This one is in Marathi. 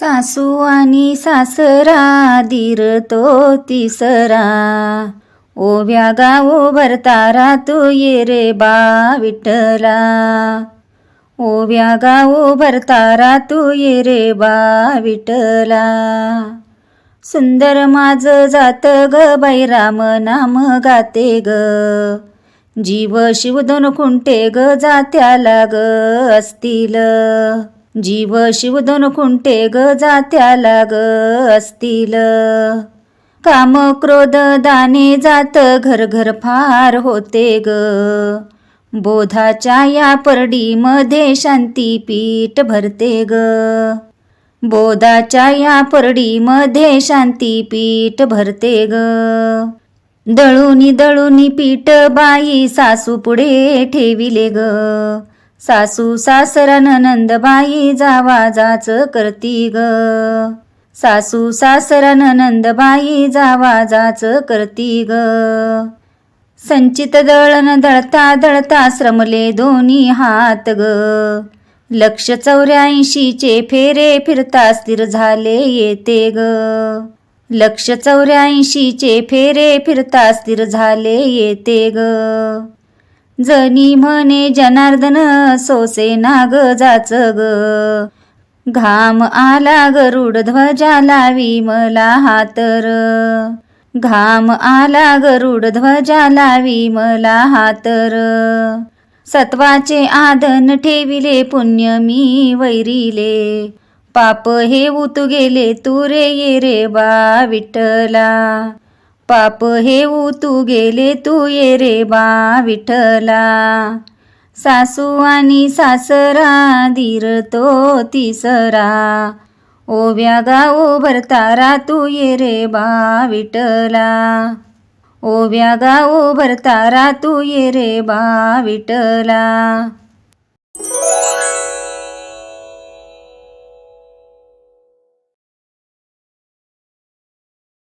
सासू आणि सासरा दीर तो तिसरा ओव्या गावो भरतारा तू ये रे बा विठला ओव्या गावो भरतारा तू ये रे बा विठला सुंदर माझ जात ग बैराम नाम गाते ग. जीव शिवदन खुंटे ग जात्याला ग असतील. जीव शिवधन खुंटे ग जात्याला ग असतील. काम क्रोध दाने जात घर घर फार होते ग. बोधाच्या या परडीमध्ये शांती पीठ भरते ग. बोधाच्या या परडीमध्ये शांती पीठ भरते ग. दळुनी दळुनी पीठ बाई सासू पुढे ठेविले ग. सासू सासरा नंदबाई जावाजाच करती ग. सासू सासरा नंदबाई जावाजाच करती ग. संचित दळण दळता दळता श्रमले दोन्ही हात ग. लक्ष चौऱ्याऐंशीचे फेरे फिरता स्थिर झाले येते ग. लक्ष चौऱ्याऐंशीचे फेरे फिरता स्थिर झाले येते ग. जनी म्हणे जनार्दन सोसे नाग जाच ग घाम आला गरुड ध्वजा लावी मला हातर. घाम आला गरुड ध्वजा लावी मला हातर. सत्वाचे आदन ठेविले पुण्य मी वैरिले. पाप हे उतू गेले तुरे रे ये रे बा विठ्ठला. पाप हे तू गेले तू ये रे बा विठ्ठला. सासू आणि सासरा धीर तो तिसरा. ओव्या गावो भरतारा तू ये रे बा विठ्ठला. ओव्या गावो भरतारा तू ये रे बा विठ्ठला.